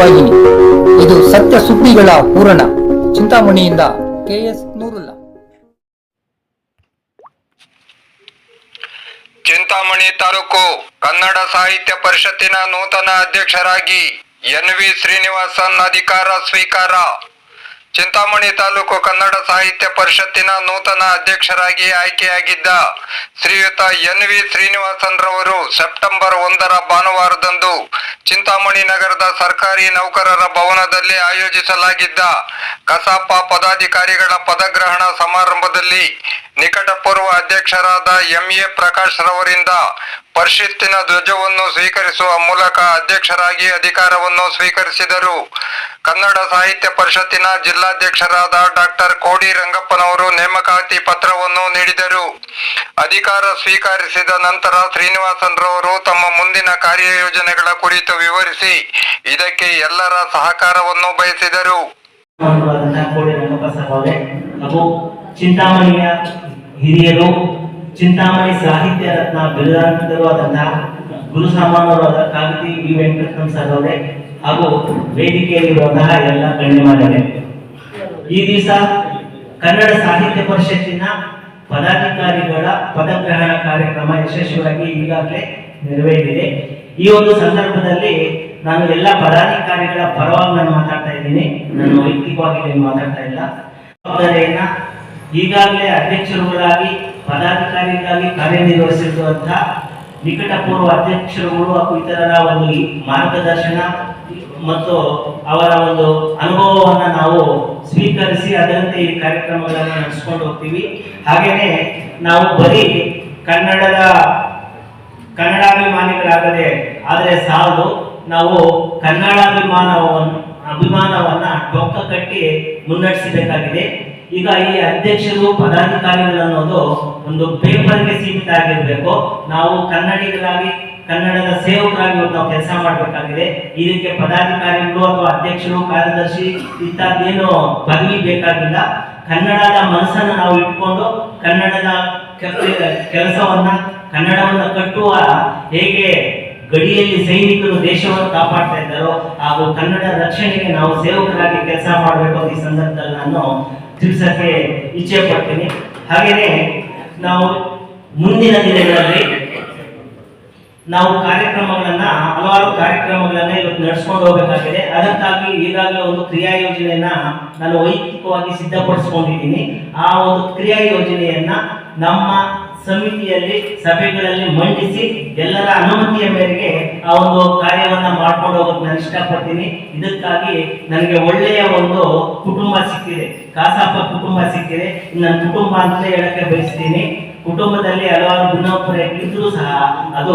ಸುದ್ದಿವಾಹಿನಿ ಇದು ಸತ್ಯ ಸುದ್ದಿಗಳ ಪೂರಣ ಚಿಂತಾಮಣಿಯಿಂದ ಕೆಎಸ್ ನೂರುಲ್ಲ. ಚಿಂತಾಮಣಿ ತಾಲೂಕು ಕನ್ನಡ ಸಾಹಿತ್ಯ ಪರಿಷತ್ತಿನ ನೂತನ ಅಧ್ಯಕ್ಷರಾಗಿ ಎನ್ ವಿ ಶ್ರೀನಿವಾಸನ್ ಅಧಿಕಾರ ಸ್ವೀಕಾರ. ಚಿಂತಾಮಣಿ ತಾಲೂಕು ಕನ್ನಡ ಸಾಹಿತ್ಯ ಪರಿಷತ್ತಿನ ನೂತನ ಅಧ್ಯಕ್ಷರಾಗಿ ಆಯ್ಕೆಯಾಗಿದ್ದ ಶ್ರೀಯುತ ಎನ್ ವಿ ಶ್ರೀನಿವಾಸನ್ ರವರು ಸೆಪ್ಟೆಂಬರ್ ಒಂದರ ಭಾನುವಾರದಂದು ಚಿಂತಾಮಣಿ ನಗರದ ಸರ್ಕಾರಿ ನೌಕರರ ಭವನದಲ್ಲಿ ಆಯೋಜಿಸಲಾಗಿದ್ದ ಕಸಾಪ ಪದಾಧಿಕಾರಿಗಳ ಪದಗ್ರಹಣ ಸಮಾರಂಭದಲ್ಲಿ ನಿಕಟಪೂರ್ವ ಅಧ್ಯಕ್ಷರಾದ ಎಂಎ ಪ್ರಕಾಶ್ ರವರಿಂದ ಪರಿಷತ್ತಿನ ಧ್ವಜವನ್ನು ಸ್ವೀಕರಿಸುವ ಮೂಲಕ ಅಧ್ಯಕ್ಷರಾಗಿ ಅಧಿಕಾರವನ್ನು ಸ್ವೀಕರಿಸಿದರು. ಕನ್ನಡ ಸಾಹಿತ್ಯ ಪರಿಷತ್ತಿನ ಜಿಲ್ಲಾಧ್ಯಕ್ಷರಾದ ಡಾಕ್ಟರ್ ಕೋಡಿ ರಂಗಪ್ಪನವರು ನೇಮಕಾತಿ ಪತ್ರವನ್ನು ನೀಡಿದರು. ಅಧಿಕಾರ ಸ್ವೀಕರಿಸಿದ ನಂತರ ಶ್ರೀನಿವಾಸನ್ ರವರು ತಮ್ಮ ಮುಂದಿನ ಕಾರ್ಯಯೋಜನೆಗಳ ಕುರಿತು ವಿವರಿಸಿ ಇದಕ್ಕೆ ಎಲ್ಲರ ಸಹಕಾರವನ್ನು ಬಯಸಿದರು. ಚಿಂತಾಮಣಿಯ ಹಿರಿಯರು, ಚಿಂತಾಮಣಿ ಸಾಹಿತ್ಯ ರತ್ನ ಬಿರುದಾಂತರು ಆದಂತಹ ಗುರು ಸಾಮಾನ್ಯರಾದ ಕಾಗತಿ ವಿ ವೆಂಕಟರಮಣ ಸರ್ ಅವರೇ ಹಾಗೂ ವೇದಿಕೆಯಲ್ಲಿರುವಂತಹ ಎಲ್ಲ ಗಣ್ಯಮಾನ್ಯರೇ ಈ ದಿವಸ ಕನ್ನಡ ಸಾಹಿತ್ಯ ಪರಿಷತ್ತಿನ ಪದಾಧಿಕಾರಿಗಳ ಪದಗ್ರಹಣ ಕಾರ್ಯಕ್ರಮ ಯಶಸ್ವಿಯಾಗಿ ಈಗಾಗಲೇ ನೆರವೇರಿದೆ. ಈ ಒಂದು ಸಂದರ್ಭದಲ್ಲಿ ನಾನು ಎಲ್ಲ ಪದಾಧಿಕಾರಿಗಳ ಪರವಾಗಿ ನಾನು ಮಾತಾಡ್ತಾ ಇದ್ದೀನಿ. ನಾನು ವೈಯಕ್ತಿಕವಾಗಿ ಮಾತಾಡ್ತಾ ಇಲ್ಲ. ಈಗಾಗಲೇ ಅಧ್ಯಕ್ಷರುಗಳಾಗಿ, ಪದಾಧಿಕಾರಿಗಳಾಗಿ ಕಾರ್ಯನಿರ್ವಹಿಸಿರುವಂತಹ ನಿಕಟಪೂರ್ವ ಅಧ್ಯಕ್ಷರುಗಳು ಹಾಗೂ ಇತರರ ಒಂದು ಮಾರ್ಗದರ್ಶನ ಮತ್ತು ಅವರ ಒಂದು ಅನುಭವವನ್ನು ನಾವು ಸ್ವೀಕರಿಸಿ ಅದರಂತೆ ಈ ಕಾರ್ಯಕ್ರಮಗಳನ್ನು ನಡೆಸ್ಕೊಂಡು ಹೋಗ್ತೀವಿ. ಹಾಗೇನೆ ನಾವು ಬರೀ ಕನ್ನಡದ ಕನ್ನಡಾಭಿಮಾನಿಗಳಾಗದೆ, ಆದರೆ ಸಾಲು ನಾವು ಕನ್ನಡಾಭಿಮಾನವನ್ನು ಅಭಿಮಾನವನ್ನ ಡೊಕ್ಕ ಕಟ್ಟಿ ಮುನ್ನಡೆಸಬೇಕಾಗಿದೆ. ಈಗ ಈ ಅಧ್ಯಕ್ಷರು ಪದಾಧಿಕಾರಿಗಳು ಅನ್ನೋದು ಒಂದು ಪೇಪರ್ಗೆ ಸೀಮಿತ ಆಗಿರಬೇಕು. ನಾವು ಕನ್ನಡಿಗರಾಗಿ, ಕನ್ನಡದ ಸೇವಕರಾಗಿ ನಾವು ಕೆಲಸ ಮಾಡಬೇಕಾಗಿದೆ. ಇದಕ್ಕೆ ಪದಾಧಿಕಾರಿಗಳು ಅಥವಾ ಅಧ್ಯಕ್ಷರು, ಕಾರ್ಯದರ್ಶಿ ಇಂಥದ್ದೇನು ಪದವಿ ಬೇಕಾಗಿಲ್ಲ. ಕನ್ನಡದ ಮನಸ್ಸನ್ನು ನಾವು ಇಟ್ಕೊಂಡು ಕನ್ನಡದ ಕೆಲಸವನ್ನ, ಕನ್ನಡವನ್ನ ಕಟ್ಟುವ ಹೇಗೆ ಗಡಿಯಲ್ಲಿ ಸೈನಿಕರು ದೇಶವನ್ನು ಕಾಪಾಡ್ತಾ ಇದ್ದಾರೋ ಹಾಗೂ ಕನ್ನಡ ರಕ್ಷಣೆಗೆ ನಾವು ಸೇವಕರಾಗಿ ಕೆಲಸ ಮಾಡಬೇಕು ಈ ಸಂದರ್ಭದಲ್ಲಿ ನಾನು ತಿಳಿಸಕ್ಕೆ ಇಚ್ಛೆ ಪಡ್ತೀನಿ. ಹಾಗೆಯೇ ನಾವು ಮುಂದಿನ ದಿನಗಳಲ್ಲಿ ನಾವು ಕಾರ್ಯಕ್ರಮಗಳನ್ನ, ಹಲವಾರು ಕಾರ್ಯಕ್ರಮಗಳನ್ನ ಇವತ್ತು ನಡೆಸ್ಕೊಂಡು ಹೋಗಬೇಕಾಗಿದೆ. ಅದಕ್ಕಾಗಿ ಈಗಾಗಲೇ ಒಂದು ಕ್ರಿಯಾ ಯೋಜನೆಯನ್ನ ನಾನು ವೈಯಕ್ತಿಕವಾಗಿ ಸಿದ್ಧಪಡಿಸ್ಕೊಂಡಿದ್ದೀನಿ. ಆ ಒಂದು ಕ್ರಿಯಾ ಯೋಜನೆಯನ್ನ ನಮ್ಮ ಸಮಿತಿಯಲ್ಲಿ, ಸಭೆಗಳಲ್ಲಿ ಮಂಡಿಸಿ ಎಲ್ಲರ ಅನುಮತಿಯ ಮೇರೆಗೆ ಆ ಒಂದು ಕಾರ್ಯವನ್ನ ಮಾಡ್ಕೊಂಡು ಹೋಗೋಕೆ ನಾನು ಇಷ್ಟಪಡ್ತೀನಿ. ಇದಕ್ಕಾಗಿ ನನಗೆ ಒಳ್ಳೆಯ ಒಂದು ಕುಟುಂಬ ಸಿಕ್ಕಿದೆ. ಕಾಸಪ್ಪ ಕುಟುಂಬ ಸಿಕ್ಕಿದೆ. ನನ್ನ ಕುಟುಂಬ ಅಂತಲೇ ಹೇಳಕ್ಕೆ ಬಯಸ್ತೀನಿ. ಕುಟುಂಬದಲ್ಲಿ ಹಲವಾರು ಭಿನ್ನೋಪರ ಇದ್ರೂ ಸಹ ಅದು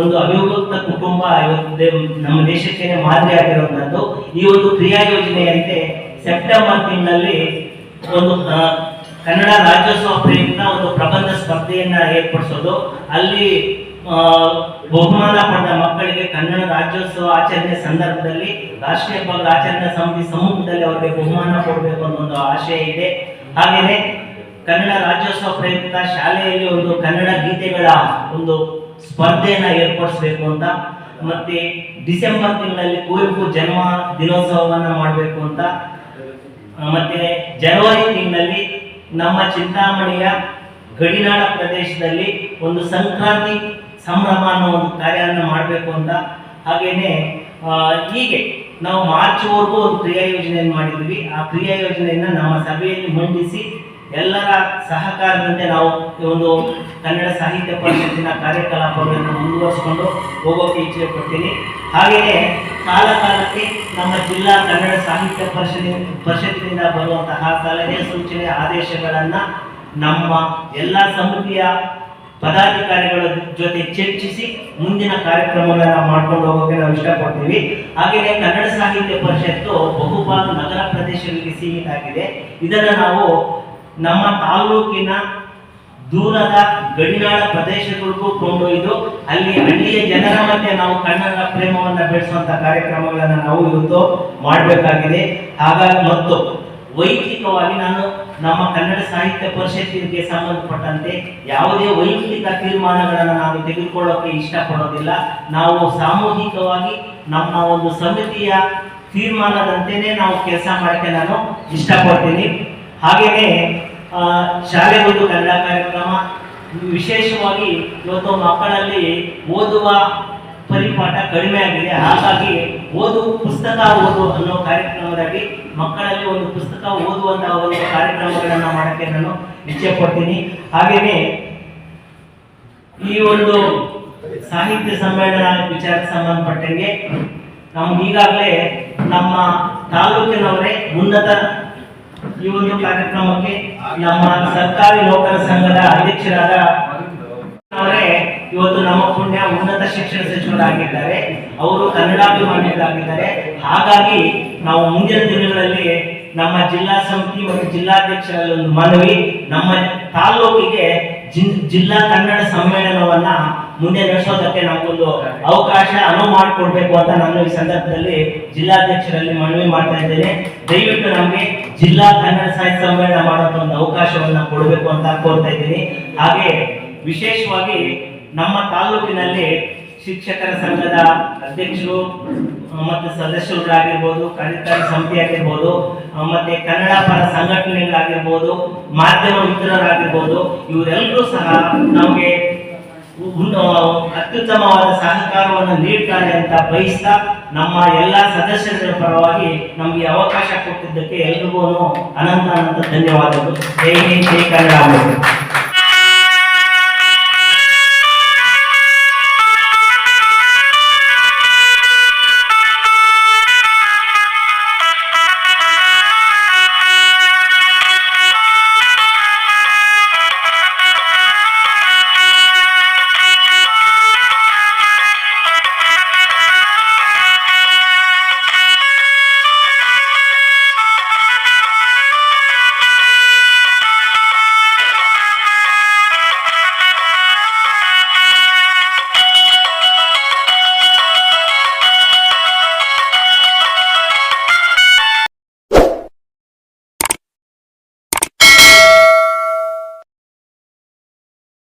ಒಂದು ಅವಿಭಕ್ತ ಕುಟುಂಬ ಇವತ್ತು ನಮ್ಮ ದೇಶಕ್ಕೆ ಮಾದರಿ ಆಗಿರುವಂತದ್ದು ಈ ಒಂದು ಕ್ರಿಯಾ ಯೋಜನೆಯಂತೆ ಸೆಪ್ಟೆಂಬರ್ ತಿಂಗಳಲ್ಲಿ ಒಂದು ಕನ್ನಡ ರಾಜ್ಯೋತ್ಸವ ಪ್ರಯುಕ್ತ ಒಂದು ಪ್ರಬಂಧ ಸ್ಪರ್ಧೆಯನ್ನ ಏರ್ಪಡಿಸೋದು. ಅಲ್ಲಿ ಬಹುಮಾನ ಪಡೆದ ಮಕ್ಕಳಿಗೆ ಕನ್ನಡ ರಾಜ್ಯೋತ್ಸವ ಆಚರಣೆ ಸಂದರ್ಭದಲ್ಲಿ ರಾಷ್ಟ್ರೀಯ ಹಬ್ಬದ ಆಚರಣೆ ಸಮಿತಿ ಸಮ್ಮುಖದಲ್ಲಿ ಅವರಿಗೆ ಬಹುಮಾನ ಕೊಡಬೇಕು ಅನ್ನೋ ಒಂದು ಆಶಯ ಇದೆ. ಹಾಗೆಯೇ ಕನ್ನಡ ರಾಜ್ಯೋತ್ಸವ ಪ್ರಯುಕ್ತ ಶಾಲೆಯಲ್ಲಿ ಒಂದು ಕನ್ನಡ ಗೀತೆಗಳ ಒಂದು ಸ್ಪರ್ಧೆಯನ್ನ ಏರ್ಪಡಿಸಬೇಕು ಅಂತ, ಮತ್ತೆ ಡಿಸೆಂಬರ್ ತಿಂಗಳಲ್ಲಿ ಕುವೆಂಪು ಜನ್ಮ ದಿನೋತ್ಸವವನ್ನ ಮಾಡಬೇಕು ಅಂತ ಮತ್ತೆ ಜನವರಿ ತಿಂಗಳಲ್ಲಿ ನಮ್ಮ ಚಿಂತಾಮಣಿಯ ಗಡಿನಾಡ ಪ್ರದೇಶದಲ್ಲಿ ಒಂದು ಸಂಕ್ರಾಂತಿ ಸಂಭ್ರಮ ಅನ್ನೋ ಒಂದು ಕಾರ್ಯವನ್ನು ಮಾಡಬೇಕು ಅಂತ. ಹಾಗೇನೆ ಹೀಗೆ ನಾವು ಮಾರ್ಚ್ವರೆಗೂ ಒಂದು ಕ್ರಿಯಾ ಯೋಜನೆಯನ್ನು ಮಾಡಿದ್ವಿ. ಆ ಕ್ರಿಯಾ ಯೋಜನೆಯನ್ನು ನಮ್ಮ ಸಭೆಯಲ್ಲಿ ಮಂಡಿಸಿ ಎಲ್ಲರ ಸಹಕಾರದಂತೆ ನಾವು ಒಂದು ಕನ್ನಡ ಸಾಹಿತ್ಯ ಪರಿಷತ್ತಿನ ಕಾರ್ಯಕಲಾಪಗಳನ್ನು ಮುಂದುವರಿಸಿಕೊಂಡು ಹೋಗೋಕೆ ಇಚ್ಛೆ ಪಡ್ತೀನಿ ಹಾಗೆಯೇ ಕಾಲ ಕಾಲಕ್ಕೆ ನಮ್ಮ ಜಿಲ್ಲಾ ಕನ್ನಡ ಸಾಹಿತ್ಯ ಪರಿಷತ್ ಪರಿಷತ್ತಿನಿಂದ ಬರುವಂತಹ ಸಲಹೆ ಸೂಚನೆ ಆದೇಶಗಳನ್ನ ನಮ್ಮ ಎಲ್ಲ ಸಮಿತಿಯ ಪದಾಧಿಕಾರಿಗಳ ಜೊತೆ ಚರ್ಚಿಸಿ ಮುಂದಿನ ಕಾರ್ಯಕ್ರಮಗಳನ್ನ ಮಾಡ್ಕೊಂಡು ಹೋಗೋಕೆ ನಾವು ಇಷ್ಟಪಡ್ತೀವಿ. ಹಾಗೆಯೇ ಕನ್ನಡ ಸಾಹಿತ್ಯ ಪರಿಷತ್ತು ಬಹುಪಾಲು ನಗರ ಪ್ರದೇಶಗಳಿಗೆ ಸೀಮಿತ ಆಗಿದೆ. ಇದನ್ನು ನಾವು ನಮ್ಮ ತಾಲೂಕಿನ ದೂರದ ಗಡಿನಾಡ ಪ್ರದೇಶಗಳಿಗೂ ಕೊಂಡೊಯ್ದು ಅಲ್ಲಿ ಹಳ್ಳಿಯ ಜನರ ಮಧ್ಯೆ ನಾವು ಕನ್ನಡ ಪ್ರೇಮವನ್ನ ಬೆಳೆಸುವಂತ ಕಾರ್ಯಕ್ರಮಗಳನ್ನ ನಾವು ಇವತ್ತು ಮಾಡಬೇಕಾಗಿದೆ. ಹಾಗಾಗಿ ಮತ್ತು ವೈಯಕ್ತಿಕವಾಗಿ ನಾನು ನಮ್ಮ ಕನ್ನಡ ಸಾಹಿತ್ಯ ಪರಿಷತ್ತಿಗೆ ಸಂಬಂಧಪಟ್ಟಂತೆ ಯಾವುದೇ ವೈಯಕ್ತಿಕ ತೀರ್ಮಾನಗಳನ್ನು ನಾವು ತೆಗೆದುಕೊಳ್ಳೋಕೆ ಇಷ್ಟಪಡೋದಿಲ್ಲ. ನಾವು ಸಾಮೂಹಿಕವಾಗಿ ನಮ್ಮ ಒಂದು ಸಮಿತಿಯ ತೀರ್ಮಾನದಂತೆಯೇ ನಾವು ಕೆಲಸ ಮಾಡೋಕ್ಕೆ ನಾನು ಇಷ್ಟಪಡ್ತೀನಿ. ಹಾಗೆಯೇ ಆ, ಒಂದು ಕನ್ನಡ ಕಾರ್ಯಕ್ರಮ. ವಿಶೇಷವಾಗಿ ಇವತ್ತು ಮಕ್ಕಳಲ್ಲಿ ಓದುವ ಪರಿಪಾಠ ಕಡಿಮೆ ಆಗಿದೆ. ಹಾಗಾಗಿ ಓದು ಪುಸ್ತಕ ಓದು ಅನ್ನೋ ಕಾರ್ಯಕ್ರಮದಲ್ಲಿ ಮಕ್ಕಳಲ್ಲಿ ಒಂದು ಪುಸ್ತಕ ಓದುವಂತಹ ಒಂದು ಕಾರ್ಯಕ್ರಮಗಳನ್ನು ಮಾಡೋಕ್ಕೆ ನಾನು ಇಚ್ಛೆ ಪಡ್ತೀನಿ. ಹಾಗೆಯೇ ಈ ಒಂದು ಸಾಹಿತ್ಯ ಸಮ್ಮೇಳನ ವಿಚಾರಕ್ಕೆ ಸಂಬಂಧಪಟ್ಟಂಗೆ ನಾವು ಈಗಾಗಲೇ ನಮ್ಮ ತಾಲೂಕಿನವರೇ ಉನ್ನತ ಈ ಒಂದು ಕಾರ್ಯಕ್ರಮಕ್ಕೆ ನಮ್ಮ ಸರ್ಕಾರಿ ನೌಕರ ಸಂಘದ ಅಧ್ಯಕ್ಷರಾದ ಅವರೇ ಇವತ್ತು ನಮ್ಮ ಪುಣ್ಯ ಉನ್ನತ ಶಿಕ್ಷಣ ಸಚಿವರಾಗಿದ್ದಾರೆ. ಅವರು ಕನ್ನಡಾಭಿಮಾನಿಗಳಾಗಿದ್ದಾರೆ. ಹಾಗಾಗಿ ನಾವು ಮುಂದಿನ ದಿನಗಳಲ್ಲಿ ನಮ್ಮ ಜಿಲ್ಲಾ ಸಮಿತಿ ಮತ್ತು ಜಿಲ್ಲಾಧ್ಯಕ್ಷರಲ್ಲಿ ಒಂದು ಮನವಿ, ನಮ್ಮ ತಾಲ್ಲೂಕಿಗೆ ಜಿ- ಜಿಲ್ಲಾ ಕನ್ನಡ ಸಮ್ಮೇಳನವನ್ನ ಮುಂದೆ ನಡೆಸೋದಕ್ಕೆ ನಮಗೊಂದು ಅವಕಾಶ ಅನುವು ಮಾಡಿಕೊಡ್ಬೇಕು ಅಂತ ನಾನು ಈ ಸಂದರ್ಭದಲ್ಲಿ ಜಿಲ್ಲಾಧ್ಯಕ್ಷರಲ್ಲಿ ಮನವಿ ಮಾಡ್ತಾ ಇದ್ದೇನೆ. ದಯವಿಟ್ಟು ನಮಗೆ ಜಿಲ್ಲಾ ಕನ್ನಡ ಸಾಹಿತ್ಯ ಸಮ್ಮೇಳನ ಮಾಡೋಂಥ ಒಂದು ಅವಕಾಶವನ್ನು ಕೊಡಬೇಕು ಅಂತ ಕೋರ್ತಾ ಇದ್ದೀನಿ. ಹಾಗೆ ವಿಶೇಷವಾಗಿ ನಮ್ಮ ತಾಲೂಕಿನಲ್ಲಿ ಶಿಕ್ಷಕರ ಸಂಘದ ಅಧ್ಯಕ್ಷರು, ಮತ್ತು ಸದಸ್ಯರುಗಳಾಗಿರ್ಬೋದು, ಕಾರ್ಯಕಾರಿ ಸಮಿತಿ ಆಗಿರ್ಬೋದು ಮತ್ತೆ ಕನ್ನಡ ಪರ ಸಂಘಟನೆಗಳಾಗಿರ್ಬೋದು, ಮಾಧ್ಯಮ ಮಿತ್ರರಾಗಿರ್ಬೋದು, ಇವರೆಲ್ಲರೂ ಸಹ ನಮಗೆ ಅತ್ಯುತ್ತಮವಾದ ಸಹಕಾರವನ್ನು ನೀಡ್ತಾರೆ ಅಂತ ಬಯಸ್ತಾ ನಮ್ಮ ಎಲ್ಲ ಸದಸ್ಯರ ಪರವಾಗಿ ನಮಗೆ ಅವಕಾಶ ಕೊಟ್ಟಿದ್ದಕ್ಕೆ ಎಲ್ರಿಗೂ ಅನಂತ ಅನಂತ ಧನ್ಯವಾದಗಳು. ಜೈ ಜೈ